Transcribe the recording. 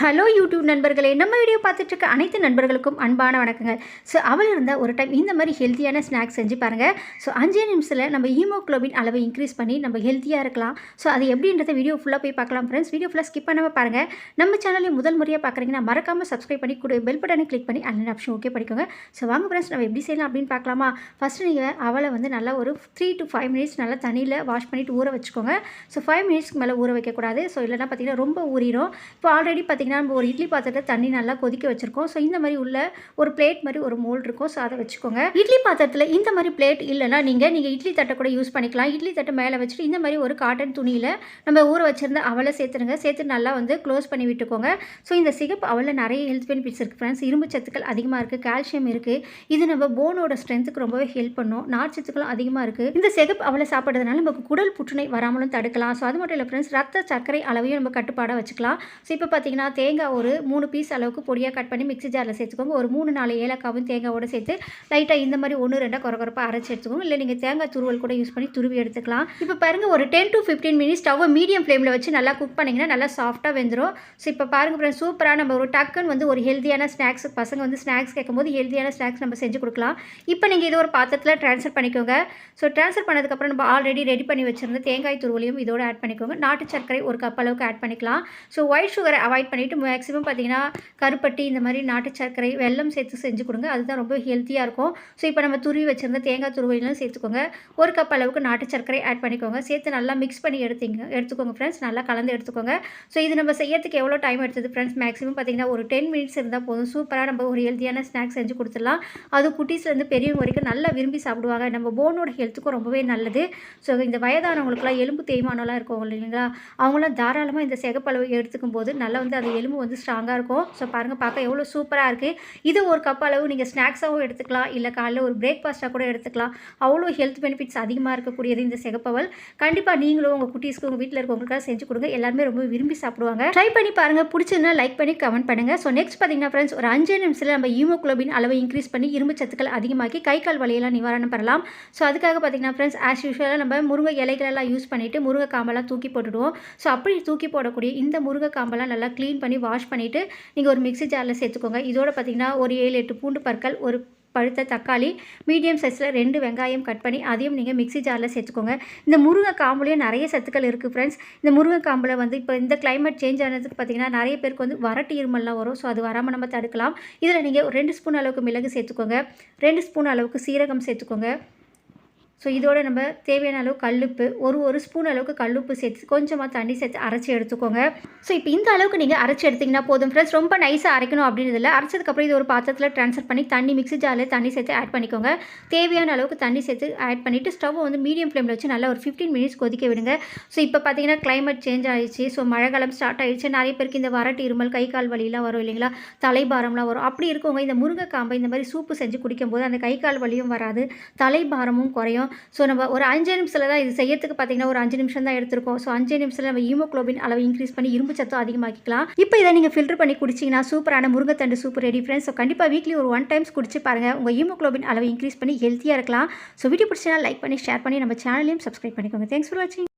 Hello YouTube நண்பர்களே. நம்ம video பார்த்துட்டு இருக்க அனைத்து நண்பர்களுக்கும் அன்பான வணக்கங்கள். ஸோ அவள் இருந்தால் ஒரு டைம் இந்த மாதிரி ஹெல்த்தியான ஸ்நாக்ஸ் செஞ்சு பாருங்கள் ஸோ அஞ்சே நிமிஷத்தில் நம்ம ஹீமோக்ளோபின் அளவை இன்க்ரீஸ் பண்ணி நம்ம ஹெல்த்தியாக இருக்கலாம். ஸோ அது எப்படின்றத வீடியோ ஃபுல்லாக போய் பார்க்கலாம் ஃப்ரெண்ட்ஸ் வீடியோ ஃபுல்லாக ஸ்கிப் பண்ணாமல் பாருங்கள் நம்ம சேனலை முதல் முறையாக பார்க்குறீங்கன்னா மறக்காமல் சப்ஸ்கிரைப் பண்ணி கூட பெல் பட்டனை கிளிக் பண்ணி அந்த ஆப்ஷன் ஓகே பண்ணிக்கோங்க ஸோ வாங்க ஃப்ரெண்ட்ஸ் நம்ம எப்படி செய்யலாம் அப்படின்னு பார்க்கலாமா? ஃபஸ்ட்டு நீங்கள் அவளை வந்து நல்லா ஒரு த்ரீ டு ஃபைவ் மினிட்ஸ் நல்லா தண்ணியில் வாஷ் பண்ணிவிட்டு ஊற வச்சுக்கோங்க. ஸோ ஃபைவ் மினிட்ஸ்க்கு மேலே ஊற வைக்கக்கூடாது. ஸோ இல்லைனா பார்த்தீங்கன்னா ரொம்ப ஊறிடும். இப்போ ஆல்ரெடி பார்த்தீங்கன்னா நம்ம ஒரு இட்லி பாத்திரத்தில் தண்ணி நல்லா கொதிக்க வச்சுருக்கோம். ஸோ இந்த மாதிரி உள்ள ஒரு பிளேட் மாதிரி ஒரு மோல்டு இருக்கும். ஸோ அதை வச்சுக்கோங்க. இட்லி பாத்திரத்தில் இந்த மாதிரி பிளேட் இல்லைனா நீங்கள் நீங்கள் இட்லி தட்டை கூட யூஸ் பண்ணிக்கலாம். இட்லி தட்டை மேலே வச்சுட்டு இந்த மாதிரி ஒரு காட்டன் துணியில் நம்ம ஊற வச்சுருந்த அவளை சேர்த்துருங்க. சேர்த்து நல்லா வந்து க்ளோஸ் பண்ணி விட்டுக்கோங்க. ஸோ இந்த சிகப்பு அவலில் நிறைய ஹெல்த் பெனிஃபிட்ஸ் இருக்குது ஃப்ரெண்ட்ஸ் இரும்பு சத்துக்கள் அதிகமாக இருக்குது கால்சியம் இருக்குது இது நம்ம போனோட ஸ்ட்ரென்த்துக்கு ரொம்பவே ஹெல்ப் பண்ணும். நார்ச்சத்துக்களும் அதிகமாக இருக்குது இந்த சிகப்பு அவளை சாப்பிட்றதுனால நமக்கு குடல் புற்றுநோய் வராமலும் தடுக்கலாம். ஸோ அது மட்டும் இல்லை ஃப்ரெண்ட்ஸ் ரத்த சர்க்கரை அளவையும் நம்ம கட்டுப்பாடாக வச்சுக்கலாம். ஸோ இப்போ பார்த்தீங்கன்னா தேங்காய் ஒரு மூணு பீஸ் அளவுக்கு பொடியாக கட் பண்ணி மிக்ஸி ஜாரில் சேர்த்துக்கோங்க. ஒரு மூணு நாலு ஏலக்காவும் தேங்காவோட சேர்த்து லைட்டாக இந்த மாதிரி ஒன்று ரெண்டாக குறகுறப்பாக அரைச்சி எடுத்துக்கோங்க. இல்லை நீங்கள் தேங்காய் துருவல் கூட யூஸ் பண்ணி துருவி எடுத்துக்கலாம். இப்போ பாருங்கள் ஒரு டென் டு ஃபிஃப்டீன் மினிட்ஸ் ஸ்டவ்வை மீடியம் ஃப்ளேமில் வச்சு நல்லா குக் பண்ணிங்கன்னா நல்லா சாஃப்ட்டாக வெந்துடும் ஸோ இப்போ பாருங்கள் ஃப்ரெண்ட்ஸ் சூப்பராக நம்ம ஒரு டக்குன்னு வந்து ஒரு ஹெல்த்தியான ஸ்நாக்ஸ் பசங்க வந்து ஸ்நாக்ஸ் கேட்கும்போது ஹெல்த்தியான ஸ்நாக்ஸ் நம்ம செஞ்சு கொடுக்கலாம். இப்போ நீங்கள் இது ஒரு பாத்திரத்தில் ட்ரான்ஸ்ஃபர் பண்ணிக்கோங்க. ஸோ ட்ரான்ஸ்ஃபர் பண்ணதுக்கப்புறம் நம்ம ஆல்ரெடி ரெடி பண்ணி வச்சுருந்த தேங்காய் துருவலையும் இதோட ஆட் பண்ணிக்கோங்க. நாட்டு சர்க்கரை ஒரு கப் அளவுக்கு ஆட் பண்ணிக்கலாம். ஸோ ஒயிட் சுகரை அவாய்ட் பண்ணிவிட்டு மேக்ஸிமம் பார்த்திங்கன்னா கருப்பட்டி இந்த மாதிரி நாட்டு சர்க்கரை வெல்லம் சேர்த்து செஞ்சு கொடுங்க. அதுதான் ரொம்ப ஹெல்த்தியாக இருக்கும். ஸோ இப்போ நம்ம துருவி வச்சுருந்த தேங்காய் துருவையிலும் சேர்த்துக்கோங்க. ஒரு கப் அளவுக்கு நாட்டு சர்க்கரை ஆட் பண்ணிக்கோங்க. சேர்த்து நல்லா மிக்ஸ் பண்ணி எடுத்துங்க எடுத்துக்கோங்க ஃப்ரெண்ட்ஸ் நல்லா கலந்து எடுத்துக்கோங்க. ஸோ இது நம்ம செய்யறதுக்கு எவ்வளோ டைம் எடுத்தது ஃப்ரெண்ட்ஸ் மேக்ஸிமம் பார்த்தீங்கன்னா ஒரு டென் மினிட்ஸ் இருந்தால் போதும். சூப்பராக நம்ம ஒரு ஹெல்த்தியான ஸ்நாக்ஸ் செஞ்சு கொடுத்துடலாம். அது குட்டீஸ்லேருந்து பெரியவங்க வரைக்கும் நல்லா விரும்பி சாப்பிடுவாங்க. நம்ம போனோட ஹெல்த்துக்கும் ரொம்பவே நல்லது. ஸோ இந்த வயதானவங்களுக்குலாம் எலும்பு தேய்மானம்லாம் இருக்கும் இல்லைங்களா? அவங்களாம் தாராளமாக இந்த சிகப்பளவு எடுத்துக்கும் போது நல்லா வந்து அது எலும்பு வந்து ஸ்ட்ராங்காக இருக்கும். ஸோ பாருங்கள் பார்க்க எவ்வளோ சூப்பராக இருக்குது இது ஒரு கப் அளவு. நீங்கள் ஸ்நாக்ஸாகவும் எடுத்துக்கலாம். இல்லை காலையில் ஒரு பிரேக்ஃபாஸ்ட்டாக கூட எடுத்துக்கலாம். அவ்வளோ ஹெல்த் பெனிஃபிட்ஸ் அதிகமாக இருக்கக்கூடியது இந்த சிகப்பவல். கண்டிப்பாக நீங்களும் உங்கள் குட்டீஸ்க்கு உங்கள் வீட்டில் இருக்கவங்களுக்காக செஞ்சு கொடுங்க. எல்லாருமே ரொம்ப விரும்பி சாப்பிடுவாங்க. ட்ரை பண்ணி பாருங்கள் பிடிச்சதுன்னா லைக் பண்ணி கமெண்ட் பண்ணுங்கள் ஸோ நெக்ஸ்ட் பார்த்தீங்கன்னா ஃப்ரெண்ட்ஸ் ஒரு அஞ்சு நிமிஷத்தில் நம்ம ஹீமோக்ளோபின் அளவை இன்க்ரீஸ் பண்ணி இரும்பு சத்துக்கள் அதிகமாக்கி கை கால் வலியெல்லாம் நிவாரணம் பெறலாம். ஸோ அதுக்காக பார்த்தீங்கன்னா ஃப்ரெண்ட்ஸ் ஆஸ் யூஷுவலாக நம்ம முருங்கை இலைகளெல்லாம் யூஸ் பண்ணிவிட்டு முருங்கை காம்பெல்லாம் தூக்கி போட்டுடுவோம். ஸோ அப்படி தூக்கி போடக்கூடிய இந்த முருங்கை காம்பெல்லாம் நல்லா க்ளீன் பண்ணி வாஷ் பண்ணிவிட்டு நீங்கள் ஒரு மிக்ஸி ஜாரில் சேர்த்துக்கோங்க. இதோட பார்த்தீங்கன்னா ஒரு ஏழு எட்டு பூண்டு பற்கள் ஒரு பழுத்த தக்காளி மீடியம் சைஸில் ரெண்டு வெங்காயம் கட் பண்ணி அதையும் நீங்கள் மிக்ஸி ஜாரில் சேர்த்துக்கோங்க. இந்த முருங்கை காம்புலேயும் நிறைய சத்துக்கள் இருக்குது ஃப்ரெண்ட்ஸ் இந்த முருங்கை காம்பில் வந்து இப்போ இந்த கிளைமேட் சேஞ்ச் ஆனதுக்கு பார்த்தீங்கன்னா நிறைய பேருக்கு வந்து வரட்டு இருமல்லாம் வரும். ஸோ அது வராமல் நம்ம தடுக்கலாம். இதில் நீங்கள் ஒரு ரெண்டு ஸ்பூன் அளவுக்கு மிளகு சேர்த்துக்கோங்க. ரெண்டு ஸ்பூன் அளவுக்கு சீரகம் சேர்த்துக்கோங்க. ஸோ இதோட நம்ம தேவையான அளவு கல்லுப்பு ஒரு ஒரு ஸ்பூன் அளவுக்கு கல்லுப்பு சேர்த்து கொஞ்சமாக தண்ணி சேர்த்து அரைச்சி எடுத்துக்கோங்க. ஸோ இப்போ இந்த அளவுக்கு நீங்கள் அரைச்சி எடுத்திங்கன்னா போதும் ஃப்ரெண்ட்ஸ் ரொம்ப நைஸாக அரைக்கணும் அப்படின்றதில்ல அரைச்சதுக்கப்புறம் இது ஒரு பாத்திரத்தில் ட்ரான்ஸ்ஃபர் பண்ணி தண்ணி மிக்ஸி ஜாரில் தண்ணி சேர்த்து ஆட் பண்ணிக்கோங்க. தேவையான அளவுக்கு தண்ணி சேர்த்து ஆட் பண்ணிவிட்டு ஸ்டவ் வந்து மீடியம் ஃப்ளேமில் வச்சு நல்லா ஒரு ஃபிஃப்டீன் மினிட்ஸ் கொதிக்க விடுங்க. ஸோ இப்போ பார்த்தீங்கன்னா கிளைமேட் சேஞ்ச் ஆகிடுச்சு ஸோ மழைக்காலம் ஸ்டார்ட் ஆகிடுச்சு நிறைய பேருக்கு இந்த வரட்டு இருமல் கை கால் வலியெலாம் வரும் இல்லைங்களா? தலைபாரம்லாம் வரும். அப்படி இருக்கவங்க இந்த முருங்கைக்காம்பை இந்த மாதிரி சூப்பு செஞ்சு குடிக்கும்போது அந்த கை கால் வலியும் வராது. தலைபாரமும் குறையும். ஸோ நம்ம ஒரு அஞ்சு நிமிஷத்தில் தான் இது செய்யறதுக்கு பார்த்தீங்கன்னா ஒரு அஞ்சு நிமிஷம் தான் எடுத்திருக்கோம். ஸோ அஞ்சு நிமிஷத்தில் நம்ம ஹீமோக்ளோபின் அளவு இன்க்ரீஸ் பண்ணி இரும்பு சத்தம் அதிகமாக்கிக்கலாம். இப்போ இதை நீங்கள் ஃபில்டர் பண்ணி குடிச்சிங்கன்னா சூப்பரான முருங்கத்தண்டு சூப்பர் ரெடி ஃப்ரெண்ட்ஸ் ஸோ கண்டிப்பாக வீக்லி ஒரு ஒன் டைம்ஸ் குடிச்சு பாருங்கள் உங்கள் ஹீமோக்ளோபின் அளவு இன்க்ரீஸ் பண்ணி ஹெல்த்தியாக இருக்கலாம். ஸோ வீடியோ பிடிச்சினா லைக் பண்ணி ஷேர் பண்ணி நம்ம சேனலையும் சப்ஸ்கிரைப் பண்ணிக்கோங்க. தேங்க்ஸ் ஃபார் வாட்சிங்